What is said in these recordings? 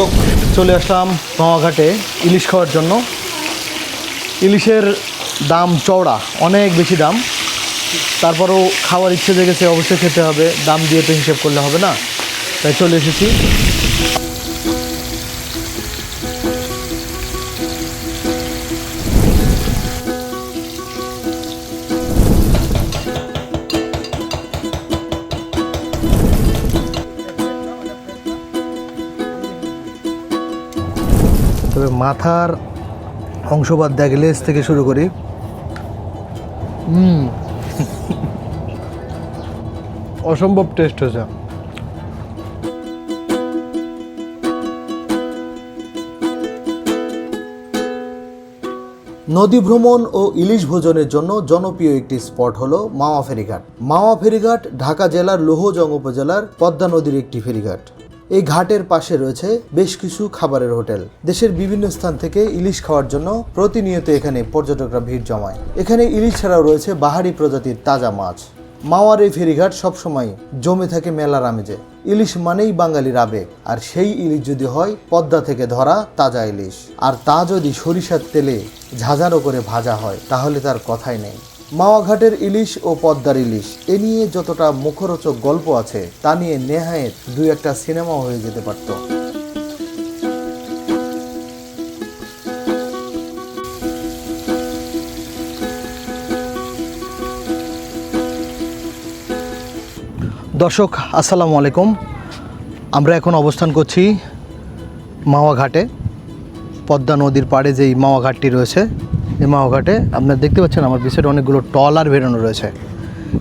দর্শক, চলে আসলাম নওয়াঘাটে ইলিশ খাওয়ার জন্য। ইলিশের দাম চওড়া, অনেক বেশি দাম। তারপরেও খাওয়ার ইচ্ছে জেগেছে, অবশ্যই খেতে হবে। দাম দিয়ে তো হিসেব করলে হবে না। তাই চলে এসেছি। মাথার অংশবাদ দেখ লেজ থেকে শুরু করি। হুম। অসম্ভব টেস্ট হয়েছে। নদী ভ্রমণ ও ইলিশ ভোজনের জন্য জনপ্রিয় একটি স্পট হলো মাওয়া ফেরিঘাট। মাওয়া ফেরিঘাট ঢাকা জেলার লোহজং উপজেলার পদ্মা নদীর একটি ফেরিঘাট। এই ঘাটের পাশে রয়েছে বেশ কিছু খাবারের হোটেল। দেশের বিভিন্ন স্থান থেকে ইলিশ খাওয়ার জন্য প্রতিনিয়ত এখানে পর্যটকরা ভিড় জমায়। এখানে ইলিশ ছাড়াও রয়েছে বাহারি প্রজাতির তাজা মাছ। মাওয়ার এই ফেরিঘাট সবসময় জমে থাকে মেলার আমেজে। ইলিশ মানেই বাঙালির আবেগ, আর সেই ইলিশ যদি হয়, পদ্মা থেকে ধরা তাজা ইলিশ। আর তা যদি সরিষার তেলে ঝাঁঝারো করে ভাজা হয়, তাহলে তার কথাই নেই। মাওয়াঘাটের ইলিশ ও পদ্মার ইলিশ। এ নিয়ে যতটা মুখরোচক গল্প আছে, তা নিয়ে নেহায়েত দুই একটা সিনেমাও হয়ে যেতে পারত। দর্শক, আসসালামু আলাইকুম। আমরা এখন অবস্থান করছি মাওয়া ঘাটে পদ্মা নদীর পাড়ে যেই মাওয়া ঘাটটি রয়েছে এই মাওয়া ঘাটে আপনারা দেখতে পাচ্ছেন আমার পিছনে অনেকগুলো টলার বেরোনো রয়েছে।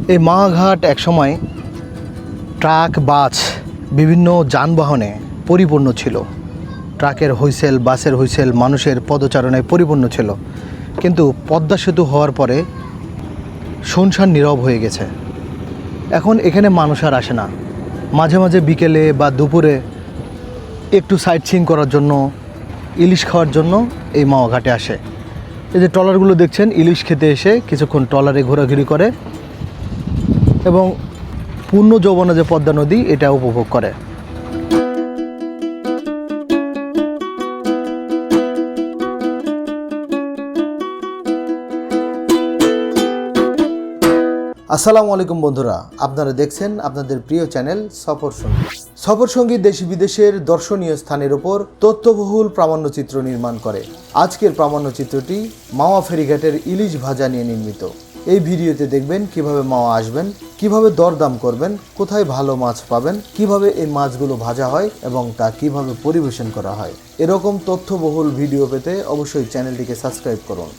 এই মাওয়া ঘাট একসময় ট্রাক, বাস, বিভিন্ন যানবাহনে পরিপূর্ণ ছিল। ট্রাকের হুইসেল, বাসের হুইসেল, মানুষের পদচারণায় পরিপূর্ণ ছিল। কিন্তু পদ্মা সেতু হওয়ার পরে শুনশান নীরব হয়ে গেছে। এখন এখানে মানুষ আর আসে না। মাঝে মাঝে বিকেলে বা দুপুরে একটু সাইট সিং করার জন্য, ইলিশ খাওয়ার জন্য এই মাওয়া ঘাটে আসে। এই যে ট্রলারগুলো দেখছেন, ইলিশ খেতে এসে কিছুক্ষণ ট্রলারে ঘোরাঘুরি করে এবং পূর্ণ যৌবনা যে পদ্মা নদী, এটা উপভোগ করে। আসসালামু আলাইকুম বন্ধুরা, আপনারা দেখছেন আপনাদের প্রিয় চ্যানেল সফর সঙ্গী। সফর সঙ্গী দেশ বিদেশের দর্শনীয় স্থানের ওপর তথ্যবহুল প্রামাণ্যচিত্র নির্মাণ করে। আজকের প্রামাণ্যচিত্রটি মাওয়া ফেরিঘাটের ইলিশ ভাজা নিয়ে নির্মিত। এই ভিডিওতে দেখবেন কীভাবে মাওয়া আসবেন, কীভাবে দরদাম করবেন, কোথায় ভালো মাছ পাবেন, কীভাবে এই মাছগুলো ভাজা হয় এবং তা কীভাবে পরিবেশন করা হয়। এরকম তথ্যবহুল ভিডিও পেতে অবশ্যই চ্যানেলটিকে সাবস্ক্রাইব করুন।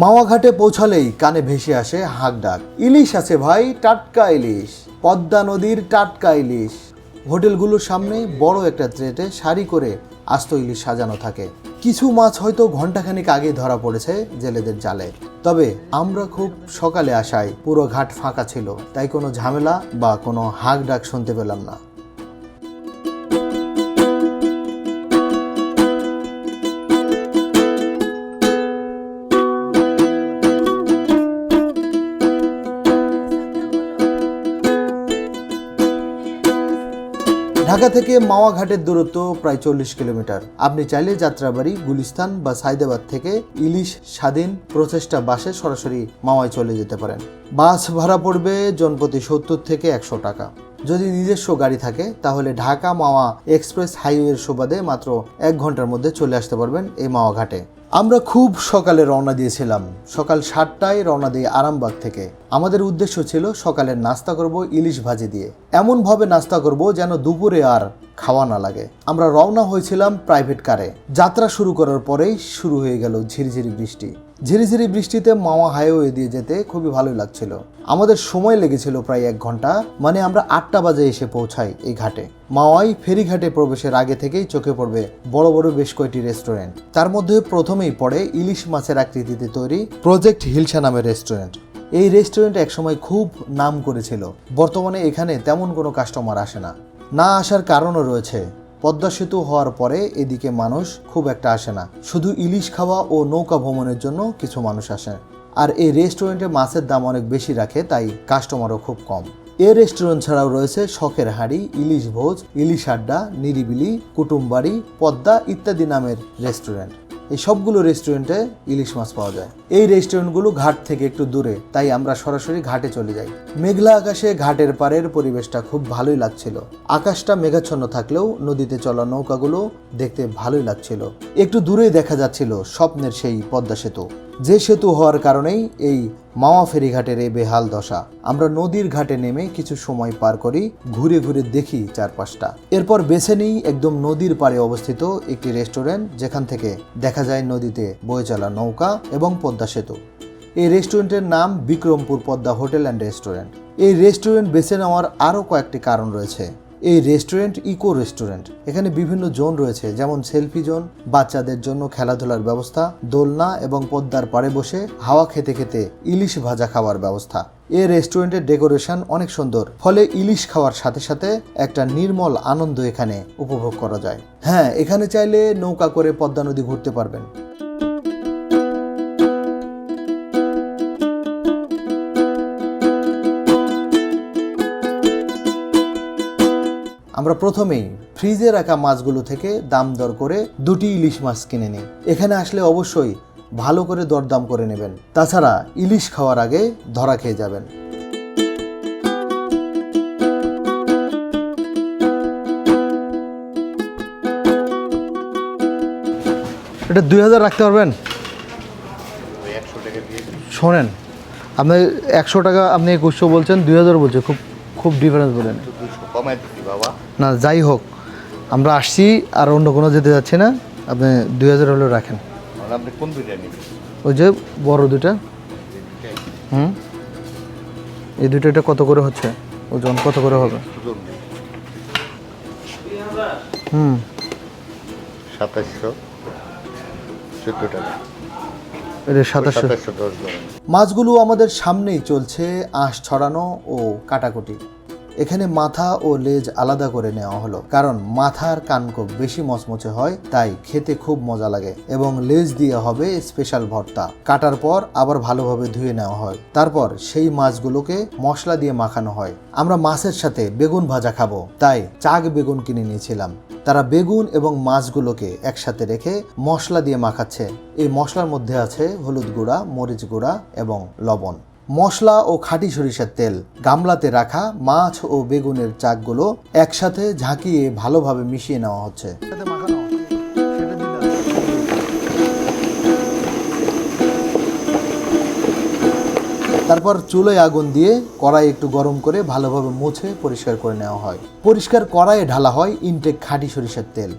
মাওয়া ঘাটে পৌঁছালেই কানে ভেসে আসে হাঁক ডাক ইলিশ আছে ভাই, টাটকা ইলিশ। পদ্মা নদীর টাটকা ইলিশ। হোটেলগুলোর সামনে বড় একটা ট্রেটে সারি করে আস্ত ইলিশ সাজানো থাকে। কিছু মাছ হয়তো ঘন্টাখানিক আগে ধরা পড়েছে জেলেদের জালে। তবে আমরা খুব সকালে আসায় পুরো ঘাট ফাঁকা ছিল, তাই কোনো ঝামেলা বা কোনো হাঁক ডাক শুনতে পেলাম না। ঢাকা থেকে মাওয়া ঘাটের দূরত্ব প্রায় চল্লিশ কিলোমিটার। আপনি চাইলে যাত্রাবাড়ি, গুলিস্তান বা সাইদাবাদ থেকে ইলিশ, স্বাধীন প্রচেষ্টা বাসে সরাসরি মাওয়ায় চলে যেতে পারেন। বাস ভাড়া পড়বে জনপ্রতি সত্তর থেকে একশো টাকা। যদি নিজস্ব গাড়ি থাকে, তাহলে ঢাকা মাওয়া এক্সপ্রেস হাইওয়ের সুবাদে মাত্র এক ঘণ্টার মধ্যে চলে আসতে পারবেন এই মাওয়া ঘাটে আমরা খুব সকালে রওনা দিয়েছিলাম। সকাল সাতটায় রওনা দিয়ে আরামবাগ থেকে। আমাদের উদ্দেশ্য ছিল সকালের নাস্তা করব ইলিশ ভাজি দিয়ে। এমনভাবে নাস্তা করব যেন দুপুরে আর খাওয়া না লাগে। আমরা রওনা হয়েছিলাম প্রাইভেট কারে। যাত্রা শুরু করার পরেই শুরু হয়ে গেল ঝিরঝিরি বৃষ্টি। ঝিরিঝিরি বৃষ্টিতে মাওয়া হাইওয়ে দিয়ে যেতে খুবই ভালোই লাগছিল। আমাদের সময় লেগেছিল প্রায় এক ঘণ্টা মানে আমরা আটটা বাজে এসে পৌঁছাই এই ঘাটে। মাওয়াই ফেরিঘাটে প্রবেশের আগে থেকেই চোখে পড়বে বড় বড় বেশ কয়েকটি রেস্টুরেন্ট। তার মধ্যে প্রথমেই পড়ে ইলিশ মাছের আকৃতিতে তৈরি প্রজেক্ট হিলসা নামের রেস্টুরেন্ট। এই রেস্টুরেন্ট একসময় খুব নাম করেছিল। বর্তমানে এখানে তেমন কোনো কাস্টমার আসে না। না আসার কারণও রয়েছে। পদ্মা সেতু হওয়ার পরে এদিকে মানুষ খুব একটা আসে না। শুধু ইলিশ খাওয়া ও নৌকা ভ্রমণের জন্য কিছু মানুষ আসে। আর এই রেস্টুরেন্টে মাছের দাম অনেক বেশি রাখে, তাই কাস্টমারও খুব কম। এ রেস্টুরেন্ট ছাড়াও রয়েছে শখের হাড়ি, ইলিশ ভোজ, ইলিশ আড্ডা, নিরিবিলি, কুটুমবাড়ি, পদ্মা ইত্যাদি নামের রেস্টুরেন্ট। এই সবগুলো রেস্টুরেন্টে ইলিশ মাছ পাওয়া যায়। এই রেস্টুরেন্টগুলো ঘাট থেকে একটু দূরে, তাই আমরা সরাসরি ঘাটে চলে যাই। মেঘলা আকাশে ঘাটের পাড়ের পরিবেশটা খুব ভালোই লাগছিল। আকাশটা মেঘাচ্ছন্ন থাকলেও নদীতে চলা নৌকাগুলো দেখতে ভালোই লাগছিল। একটু দূরেই দেখা যাচ্ছিল স্বপ্নের সেই পদ্মা সেতু। যে সেতু হওয়ার কারণেই এই মাওয়া ফেরিঘাটের এই বেহাল দশা। আমরা নদীর ঘাটে নেমে কিছু সময় পার করি, ঘুরে ঘুরে দেখি চারপাশটা। এরপর বেছে নিই একদম নদীর পাড়ে অবস্থিত একটি রেস্টুরেন্ট, যেখান থেকে দেখা যায় নদীতে বয়ে চলা নৌকা এবং পদ্মা সেতু। এই রেস্টুরেন্টের নাম Bikrampur Padma hotel and restaurant. এই রেস্টুরেন্ট বেছে নেওয়ার আরও কয়েকটি কারণ রয়েছে। এই রেস্টুরেন্ট ইকো রেস্টুরেন্ট এখানে বিভিন্ন জোন রয়েছে, যেমন সেলফি জোন, বাচ্চাদের জন্য খেলাধুলার ব্যবস্থা, দোলনা এবং পদ্মার পাড়ে বসে হাওয়া খেতে খেতে ইলিশ ভাজা খাওয়ার ব্যবস্থা। এই রেস্টুরেন্টের ডেকোরেশন অনেক সুন্দর, ফলে ইলিশ খাওয়ার সাথে সাথে একটা নির্মল আনন্দ এখানে উপভোগ করা যায়। হ্যাঁ এখানে চাইলে নৌকা করে পদ্মা নদী ঘুরতে পারবেন। আমরা প্রথমেই ফ্রিজে রাখা মাছগুলো থেকে দাম দর করে দুটি ইলিশ মাছ কিনে নিই। এখানে আসলে অবশ্যই ভালো করে দরদাম করে নেবেন। তাছাড়া ইলিশ খাওয়ার আগে ধরা খেয়ে যাবেন। এটা দুই হাজার রাখতে পারবেন? শোনেন আপনি একশো টাকা আপনি একুশশো বলছেন দুই হাজার বলছে খুব খুব ডিফারেন্স বলেন। না, যাই হোক, আমরা আসছি আর অন্য কোনো যেতে যাচ্ছি না। আপনি দুই হাজার হলেও রাখেন। আপনি ওই যে বড় দুটা হুম? এই দুটো এটা কত করে হচ্ছে? ওজন কত করে হবে? হুম। সাতাশশো চোদ্দ টাকা। এটা সাতাশশো মাছগুলো আমাদের সামনেই চলছে আঁশ ছড়ানো ও কাটাকুটি। এখানে মাথা ও লেজ আলাদা করে নেওয়া হলো। কারণ মাথার কানকো বেশি মচমচে হয়, তাই খেতে খুব মজা লাগে এবং লেজ দিয়ে হবে স্পেশাল ভর্তা। কাটার পর আবার ভালোভাবে ধুয়ে নেওয়া হয়। তারপর সেই মাছগুলোকে মশলা দিয়ে মাখানো হয়। আমরা মাছের সাথে বেগুন ভাজা খাব, তাই চাক বেগুন কিনে নিয়েছিলাম। তারা বেগুন এবং মাছগুলোকে একসাথে রেখে মশলা দিয়ে মাখাচ্ছে। এই মশলার মধ্যে আছে হলুদ গুঁড়া, মরিচ গুঁড়া এবং লবণ। মশলা ও খাঁটি সরিষার তেল। গামলাতে রাখা মাছ ও বেগুনের চাকগুলো একসাথে ঝাঁকিয়ে ভালোভাবে মিশিয়ে নেওয়া হচ্ছে। তারপর চুলোয় আগুন দিয়ে কড়াই একটু গরম করে ভালোভাবে মুছে পরিষ্কার করে নেওয়া হয়। পরিষ্কার কড়াইয়ে ঢালা হয় ইনটেক খাঁটি সরিষার তেল।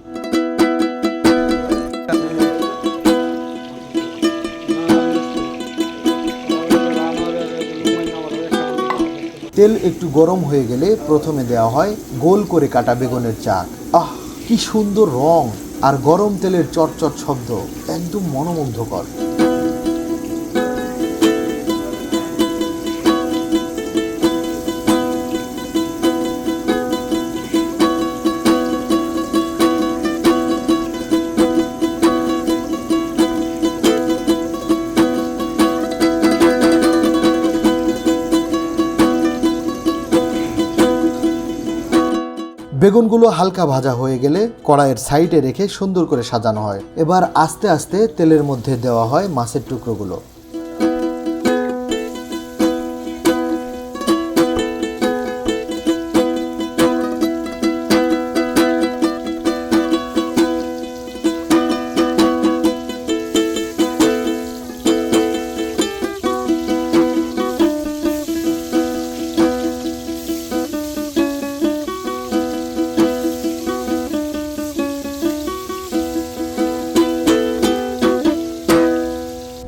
তেল একটু গরম হয়ে গেলে প্রথমে দেওয়া হয় গোল করে কাটা বেগুনের চাক। আহ, কি সুন্দর রং! আর গরম তেলের চটচট শব্দ একদম মনোমুগ্ধকর। বেগুনগুলো হালকা ভাজা হয়ে গেলে কড়াইয়ের সাইডে রেখে সুন্দর করে সাজানো হয়। এবার আস্তে আস্তে তেলের মধ্যে দেওয়া হয় মাছের টুকরোগুলো।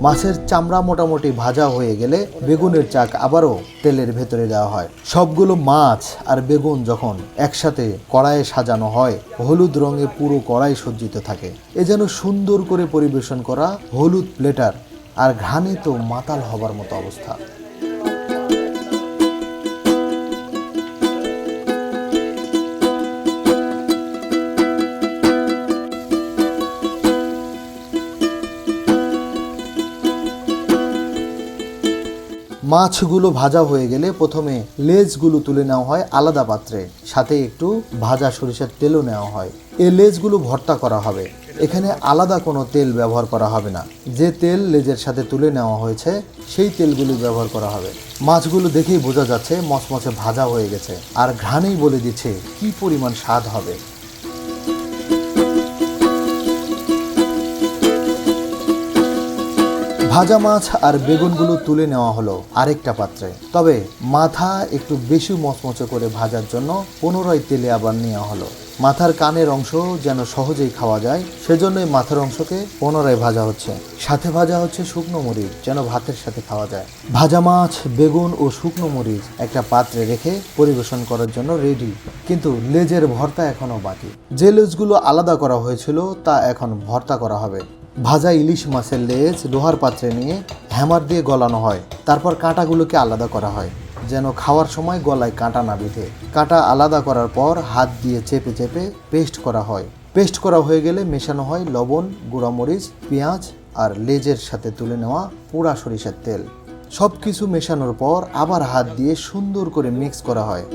মাছের চামড়া মোটামুটি ভাজা হয়ে গেলে বেগুনের চাক আবারও তেলের ভেতরে দেওয়া হয়। সবগুলো মাছ আর বেগুন যখন একসাথে কড়াইয়ে সাজানো হয়, হলুদ রঙে পুরো কড়াই সজ্জিত থাকে। এ যেন সুন্দর করে পরিবেশন করা হলুদ প্লেটার আর ঘানে তো মাতাল হবার মতো অবস্থা। মাছগুলো ভাজা হয়ে গেলে প্রথমে লেজগুলো তুলে নেওয়া হয় আলাদা পাত্রে। সাথে একটু ভাজা সরিষার তেলও নেওয়া হয়। এই লেজগুলো ভর্তা করা হবে। এখানে আলাদা কোনো তেল ব্যবহার করা হবে না। যে তেল লেজের সাথে তুলে নেওয়া হয়েছে, সেই তেলগুলি ব্যবহার করা হবে। মাছগুলো দেখেই বোঝা যাচ্ছে মচমচে ভাজা হয়ে গেছে। আর ঘ্রাণেই বলে দিচ্ছে, কি পরিমাণ স্বাদ হবে? ভাজা মাছ আর বেগুনগুলো তুলে নেওয়া হলো আরেকটা পাত্রে। তবে মাথা একটু বেশি মচমচে করে ভাজার জন্য পুনরায় তেলে আবার নেওয়া হলো। মাথার কানের অংশ যেন সহজেই খাওয়া যায়, সেজন্যই মাথার অংশকে পুনরায় ভাজা হচ্ছে। সাথে ভাজা হচ্ছে শুকনো মরিচ, যেন ভাতের সাথে খাওয়া যায়। ভাজা মাছ, বেগুন ও শুকনো মরিচ একটা পাত্রে রেখে পরিবেশন করার জন্য রেডি কিন্তু লেজের ভর্তা এখনও বাকি। যে লেজগুলো আলাদা করা হয়েছিল তা এখন ভর্তা করা হবে। ভাজা ইলিশ মাছের লেজ লোহার পাত্রে নিয়ে হ্যামার দিয়ে গলানো হয়। তারপর কাঁটাগুলোকে আলাদা করা হয়, যেন খাওয়ার সময় গলায় কাঁটা না বিঁধে কাঁটা আলাদা করার পর হাত দিয়ে চেপে চেপে পেস্ট করা হয়। পেস্ট করা হয়ে গেলে মেশানো হয় লবণ, গুঁড়ামরিচ, পেঁয়াজ আর লেজের সাথে তুলে নেওয়া পোড়া সরিষার তেল। সব কিছু মেশানোর পর আবার হাত দিয়ে সুন্দর করে মিক্স করা হয়।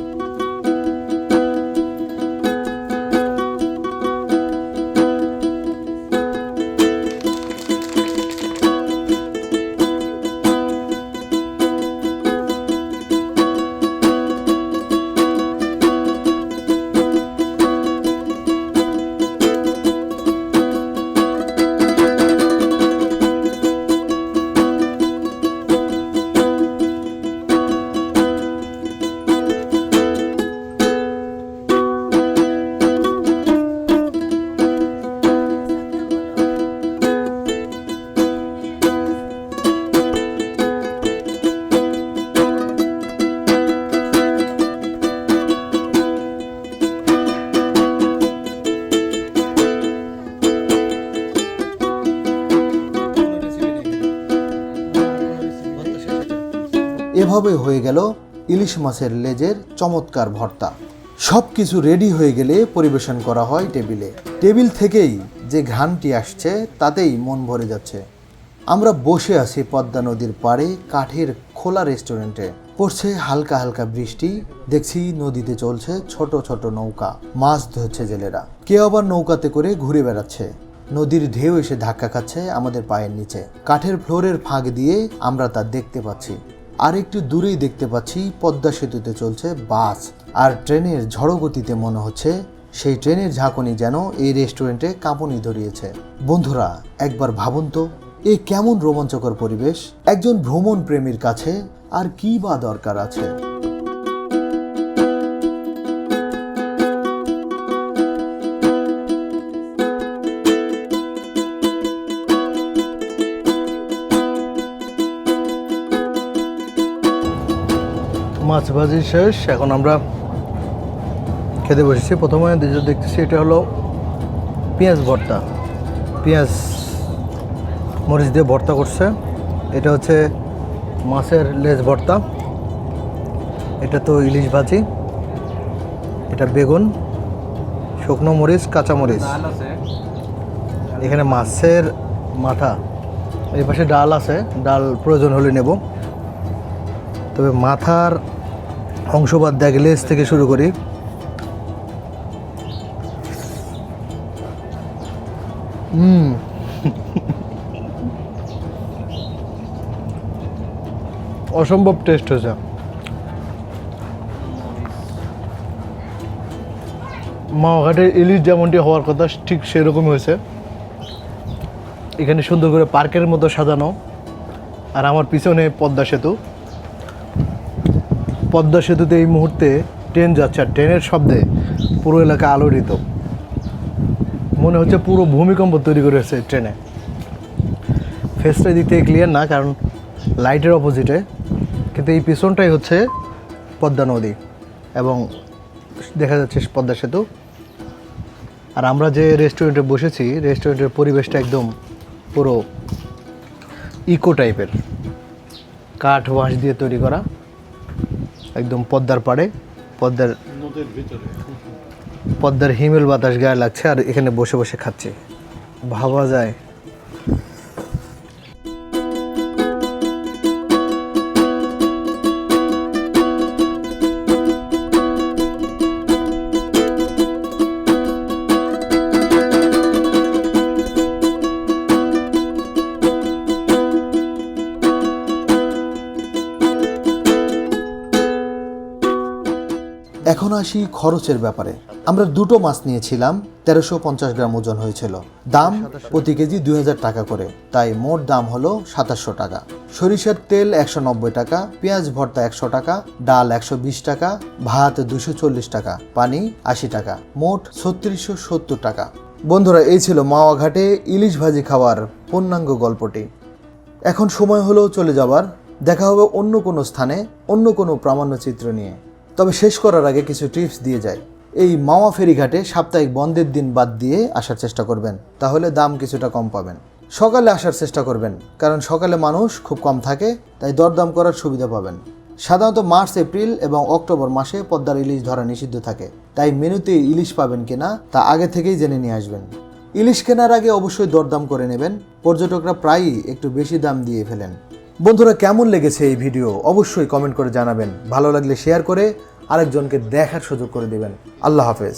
এভাবে হয়ে গেল ইলিশ মাছের লেজের চমৎকার ভর্তা। সব কিছু রেডি হয়ে গেলে পরিবেশন করা হয় টেবিলে। টেবিল থেকেই যে ঘ্রাণটি আসছে, তাতেই মন ভরে যাচ্ছে। আমরা বসে আছি পদ্মা নদীর পাড়ে কাঠের খোলা রেস্টুরেন্টে। পড়ছে হালকা হালকা বৃষ্টি, দেখছি নদীতে চলছে ছোট ছোট নৌকা। মাছ ধরছে জেলেরা। কেউ আবার নৌকাতে করে ঘুরে বেড়াচ্ছে। নদীর ঢেউ এসে ধাক্কা খাচ্ছে আমাদের পায়ের নিচে। কাঠের ফ্লোরের ফাঁক দিয়ে আমরা তা দেখতে পাচ্ছি। আর একটু দূরেই দেখতে পাচ্ছি পদ্মা সেতুতে চলছে বাস। আর ট্রেনের ঝড়ো গতিতে মনে হচ্ছে সেই ট্রেনের ঝাঁকুনি যেন এই রেস্টুরেন্টে কাঁপুনি ধরিয়েছে। বন্ধুরা, একবার ভাবুন তো, এ কেমন রোমাঞ্চকর পরিবেশ? একজন ভ্রমণ প্রেমীর কাছে আর কি বা দরকার আছে? মাছ ভাজি শেষ এখন আমরা খেতে বসেছি। প্রথমে যেটা দেখতেছি এটা হলো পেঁয়াজ ভর্তা। পেঁয়াজ মরিচ দিয়ে ভর্তা করছে। এটা হচ্ছে মাছের লেজ ভর্তা। এটা তো ইলিশ ভাজি। এটা বেগুন শুকনো মরিচ কাঁচা মরিচ। এখানে মাছের মাথা। এই পাশে ডাল আছে। ডাল প্রয়োজন হলে নেব। তবে মাথার অংশ দেখ লেজ থেকে শুরু করি। হুম। অসম্ভব টেস্ট হয়েছে। মাওঘাটের ইলিশ যেমনটি হওয়ার কথা, ঠিক সেরকমই হয়েছে। এখানে সুন্দর করে পার্কের মতো সাজানো। আর আমার পিছনে পদ্মা সেতু। পদ্মা সেতুতে এই মুহূর্তে ট্রেন যাচ্ছে। আর ট্রেনের শব্দে পুরো এলাকা আলোড়িত। মনে হচ্ছে পুরো ভূমিকম্প তৈরি করেছে ট্রেনে। ফেসটা দিক থেকে ক্লিয়ার না, কারণ লাইটের অপোজিটে কিন্তু এই পিছনটাই হচ্ছে পদ্মা নদী এবং দেখা যাচ্ছে পদ্মা সেতু। আর আমরা যে রেস্টুরেন্টে বসেছি রেস্টুরেন্টের পরিবেশটা একদম পুরো ইকো টাইপের কাঠ বাঁশ দিয়ে তৈরি করা। একদম পদ্মার পাড়ে পদ্মার পদ্মার হিমেল বাতাস গায়ে লাগছে আর এখানে বসে বসে খাচ্ছে। ভাবা যায়। এখন আসি খরচের ব্যাপারে। আমরা দুটো মাছ নিয়েছিলাম, তেরোশো পঞ্চাশ গ্রাম ওজন হয়েছিল। দাম প্রতি কেজি দুই হাজার টাকা করে। তাই মোট দাম হলো সাতাশশো টাকা। সরিষার তেল একশো নব্বই টাকা, পেঁয়াজ ভর্তা একশো টাকা, ডাল একশো বিশ টাকা, ভাত দুশো চল্লিশ টাকা, পানি আশি টাকা, মোট ছত্রিশশো সত্তর টাকা। বন্ধুরা, এই ছিল মাওয়া ঘাটে ইলিশ ভাজি খাওয়ার পূর্ণাঙ্গ গল্পটি। এখন সময় হলো চলে যাবার দেখা হবে অন্য কোনো স্থানে, অন্য কোনো প্রামাণ্যচিত্র নিয়ে। তবে শেষ করার আগে কিছু টিপস দিয়ে যায়। এই মাওয়া ফেরিঘাটে সাপ্তাহিক বন্ধের দিন বাদ দিয়ে আসার চেষ্টা করবেন, তাহলে দাম কিছুটা কম পাবেন। সকালে আসার চেষ্টা করবেন, কারণ সকালে মানুষ খুব কম থাকে, তাই দরদাম করার সুবিধা পাবেন। সাধারণত মার্চ, এপ্রিল এবং অক্টোবর মাসে পদ্মার ইলিশ ধরা নিষিদ্ধ থাকে, তাই মেনুতে ইলিশ পাবেন কিনা তা আগে থেকেই জেনে নিয়ে আসবেন। ইলিশ কেনার আগে অবশ্যই দরদাম করে নেবেন, পর্যটকরা প্রায়ই একটু বেশি দাম দিয়ে ফেলেন। বন্ধুরা, কেমন লেগেছে এই ভিডিও? অবশ্যই কমেন্ট করে জানাবেন। ভালো লাগলে শেয়ার করে আরেকজনকে দেখার সুযোগ করে দেবেন। আল্লাহ হাফেজ।